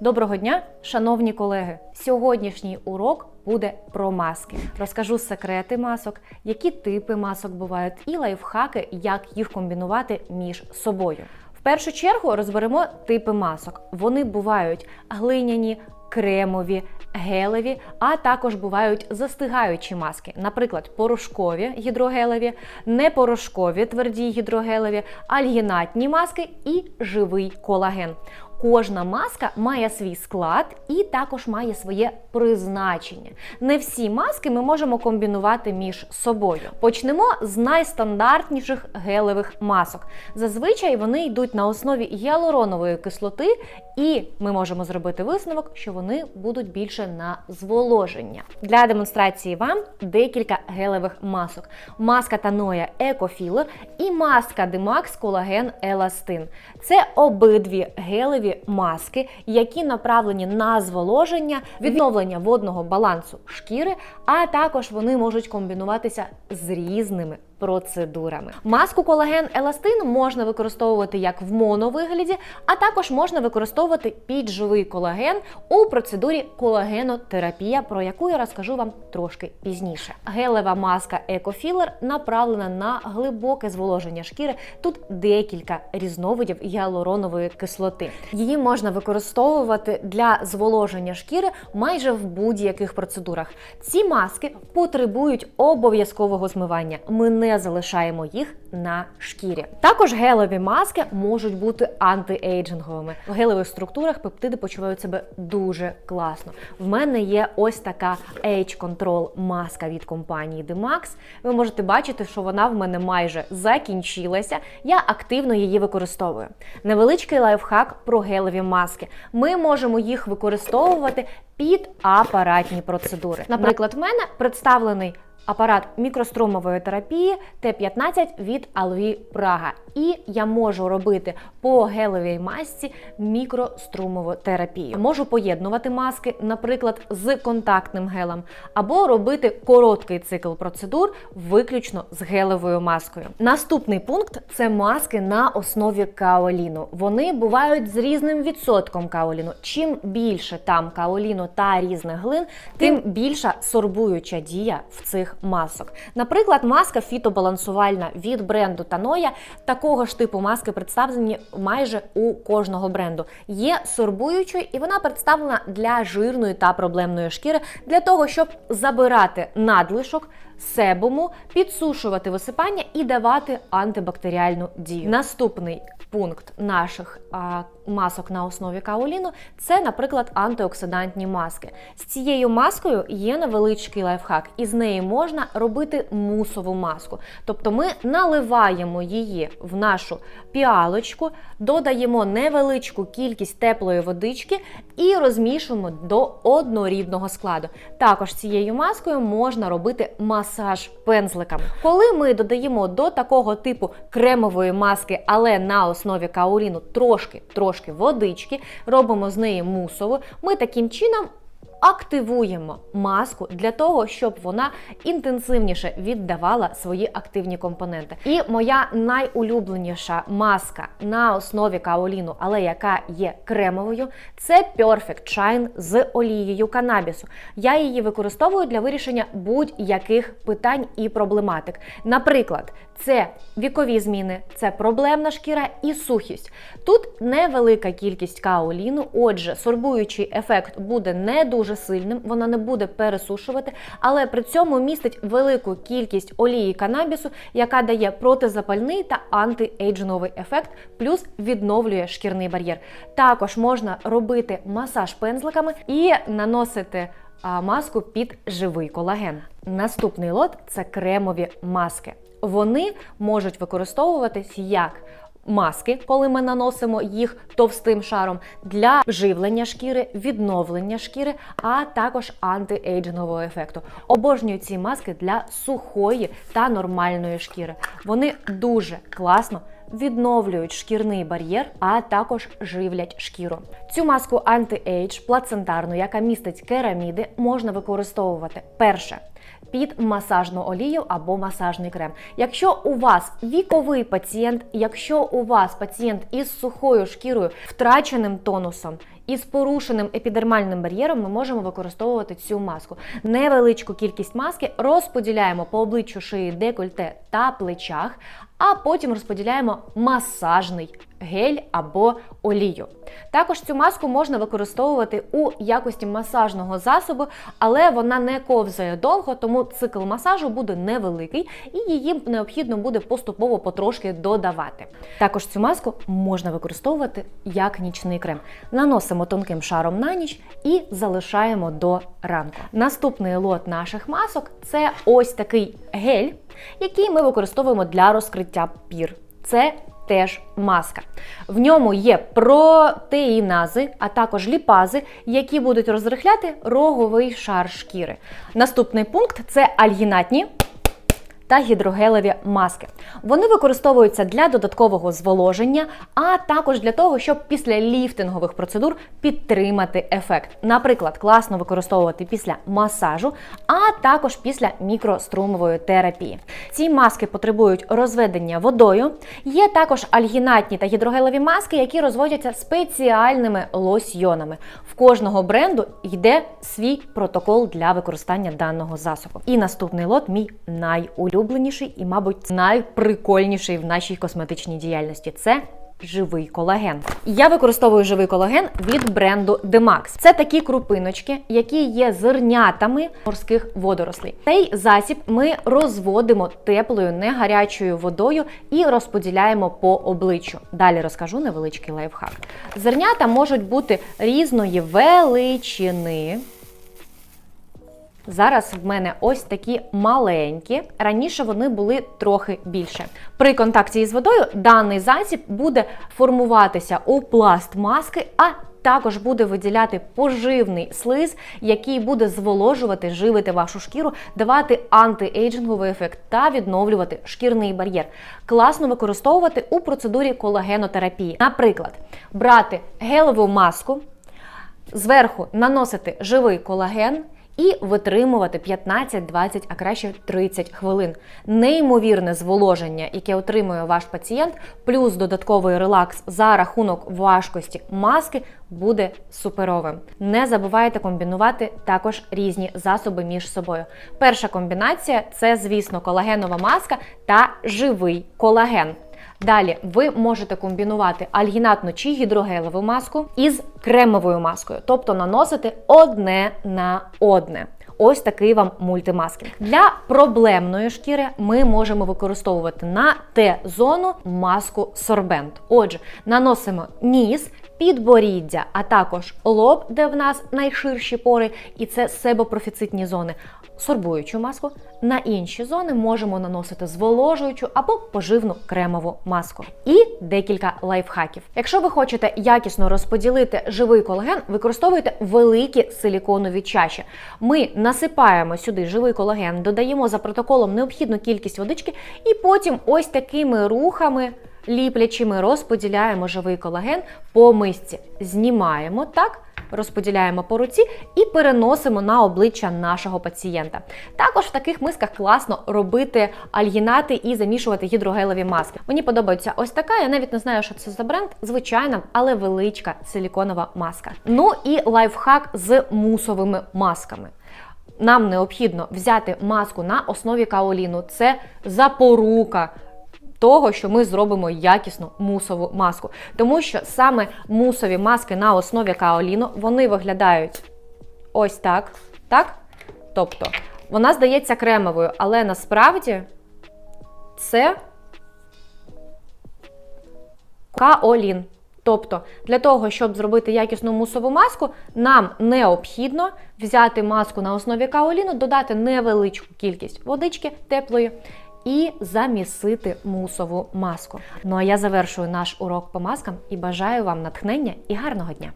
Доброго дня, шановні колеги! Сьогоднішній урок буде про маски. Розкажу секрети масок, які типи масок бувають, і лайфхаки, як їх комбінувати між собою. В першу чергу розберемо типи масок. Вони бувають глиняні, кремові, гелеві, а також бувають застигаючі маски, наприклад, порошкові гідрогелеві, непорошкові тверді гідрогелеві, альгінатні маски і живий колаген. Кожна маска має свій склад і також має своє призначення. Не всі маски ми можемо комбінувати між собою. Почнемо з найстандартніших гелевих масок. Зазвичай вони йдуть на основі гіалуронової кислоти, і ми можемо зробити висновок, що вони будуть більше на зволоження. Для демонстрації вам декілька гелевих масок: маска Таноя Екофілер і маска Димакс Колаген Еластин. Це обидві гелеві маски, які направлені на зволоження, відновлення водного балансу шкіри, а також вони можуть комбінуватися з різними процедурами. Маску колаген еластин можна використовувати як в моновигляді, а також можна використовувати під живий колаген у процедурі колагенотерапія, про яку я розкажу вам трошки пізніше. Гелева маска Екофілер направлена на глибоке зволоження шкіри. Тут декілька різновидів гіалуронової кислоти. Її можна використовувати для зволоження шкіри майже в будь-яких процедурах. Ці маски потребують обов'язкового змивання. Ми не залишаємо їх на шкірі. Також гелеві маски можуть бути антиейджинговими. В гелевих структурах пептиди почувають себе дуже класно. В мене є ось така Age Control маска від компанії Demax. Ви можете бачити, що вона в мене майже закінчилася. Я активно її використовую. Невеличкий лайфхак про гелеві маски. Ми можемо їх використовувати під апаратні процедури. Наприклад, в мене представлений апарат мікрострумової терапії Т-15 від Alvi Praga. І я можу робити по гелевій масці мікрострумову терапію. Можу поєднувати маски, наприклад, з контактним гелем, або робити короткий цикл процедур виключно з гелевою маскою. Наступний пункт це маски на основі каоліну. Вони бувають з різним відсотком каоліну. Чим більше там каоліну та різних глин, тим більша сорбуюча дія в цих масок. Наприклад, маска фітобалансувальна від бренду Таноя. Такого ж типу маски представлені майже у кожного бренду. Є сорбуючою, і вона представлена для жирної та проблемної шкіри для того, щоб забирати надлишок. Себуму, підсушувати висипання і давати антибактеріальну дію. Наступний пункт наших а, масок на основі каоліну це, наприклад, антиоксидантні маски. З цією маскою є невеличкий лайфхак, і з неї можна робити мусову маску. Тобто ми наливаємо її в нашу піалочку, додаємо невеличку кількість теплої водички і розмішуємо до однорідного складу. Також цією маскою можна робити масаж пензликами. Коли ми додаємо до такого типу кремової маски, але на основі каоліну трошки трошки водички, робимо з неї мусову, ми таким чином. Активуємо маску для того, щоб вона інтенсивніше віддавала свої активні компоненти. І моя найулюбленіша маска на основі каоліну, але яка є кремовою, це Perfect Shine з олією канабісу. Я її використовую для вирішення будь-яких питань і проблематик. Наприклад, це вікові зміни, це проблемна шкіра і сухість. Тут невелика кількість каоліну, отже, сорбуючий ефект буде не дуже сильним, вона не буде пересушувати, але при цьому містить велику кількість олії канабісу, яка дає протизапальний та антиейджиновий ефект, плюс відновлює шкірний бар'єр. Також можна робити масаж пензликами і наносити маску під живий колаген. Наступний лот це кремові маски. Вони можуть використовуватись як маски, коли ми наносимо їх товстим шаром для живлення шкіри, відновлення шкіри, а також антиейджингового ефекту. Обожнюю ці маски для сухої та нормальної шкіри. Вони дуже класно. Відновлюють шкірний бар'єр, а також живлять шкіру. Цю маску анти-ейдж плацентарну, яка містить кераміди, можна використовувати перше під масажну олію або масажний крем. Якщо у вас віковий пацієнт, якщо у вас пацієнт із сухою шкірою, втраченим тонусом, із порушеним епідермальним бар'єром ми можемо використовувати цю маску. Невеличку кількість маски розподіляємо по обличчю шиї, декольте та плечах, а потім розподіляємо масажний гель або олію. Також цю маску можна використовувати у якості масажного засобу, але вона не ковзає довго, тому цикл масажу буде невеликий і її необхідно буде поступово потрошки додавати. Також цю маску можна використовувати як нічний крем. Наносимо тонким шаром на ніч і залишаємо до ранку. Наступний лот наших масок це ось такий гель, який ми використовуємо для розкриття пір. Це теж маска. В ньому є протеїнази, а також ліпази, які будуть розрихляти роговий шар шкіри. Наступний пункт це альгінатні та гідрогелеві маски. Вони використовуються для додаткового зволоження, а також для того, щоб після ліфтингових процедур підтримати ефект. Наприклад, класно використовувати після масажу, а також після мікрострумової терапії. Ці маски потребують розведення водою. Є також альгінатні та гідрогелеві маски, які розводяться спеціальними лосьйонами. В кожного бренду йде свій протокол для використання даного засобу. І наступний лот мій найулюбленіший і, мабуть, найприкольніший в нашій косметичній діяльності. Це Живий колаген. Я використовую живий колаген від бренду Demax. Це такі крупиночки, які є зернятами морських водорослей. Цей засіб ми розводимо теплою, не гарячою водою і розподіляємо по обличчю. Далі розкажу невеличкий лайфхак. Зернята можуть бути різної величини. Зараз в мене ось такі маленькі. Раніше вони були трохи більше. При контакті із водою даний засіб буде формуватися у пласт маски, а також буде виділяти поживний слиз, який буде зволожувати, живити вашу шкіру, давати антиейджинговий ефект та відновлювати шкірний бар'єр. Класно використовувати у процедурі колагенотерапії. Наприклад, брати гелеву маску, зверху наносити живий колаген і витримувати 15-20, а краще 30 хвилин. Неймовірне зволоження, яке отримує ваш пацієнт, плюс додатковий релакс за рахунок важкості маски буде суперовим. Не забувайте комбінувати також різні засоби між собою. Перша комбінація це, звісно, колагенова маска та живий колаген. Далі ви можете комбінувати альгінатну чи гідрогелеву маску із кремовою маскою, тобто наносити одне на одне. Ось такий вам мультимаскінг. Для проблемної шкіри ми можемо використовувати на Т-зону маску сорбент. Отже, наносимо ніс, підборіддя, а також лоб, де в нас найширші пори, і це себопрофіцитні зони. Сорбуючу маску. На інші зони можемо наносити зволожуючу або поживну кремову маску. І декілька лайфхаків. Якщо ви хочете якісно розподілити живий колаген, використовуйте великі силіконові чаші. Ми насипаємо сюди живий колаген, додаємо за протоколом необхідну кількість водички, і потім ось такими рухами. Ліплячими розподіляємо живий колаген по мисці. Знімаємо так, розподіляємо по руці і переносимо на обличчя нашого пацієнта. Також в таких мисках класно робити альгінати і замішувати гідрогелеві маски. Мені подобається ось така. Я навіть не знаю, що це за бренд. Звичайна, але величка силіконова маска. Ну і лайфхак з мусовими масками. Нам необхідно взяти маску на основі каоліну. Це запорука того, що ми зробимо якісну мусову маску. Тому що саме мусові маски на основі каоліну вони виглядають ось так. так? Тобто, вона здається кремовою, але насправді це каолін. Тобто, для того, щоб зробити якісну мусову маску, нам необхідно взяти маску на основі каоліну, додати невеличку кількість водички теплої і замісити мусову маску. Ну а я завершую наш урок по маскам і бажаю вам натхнення і гарного дня!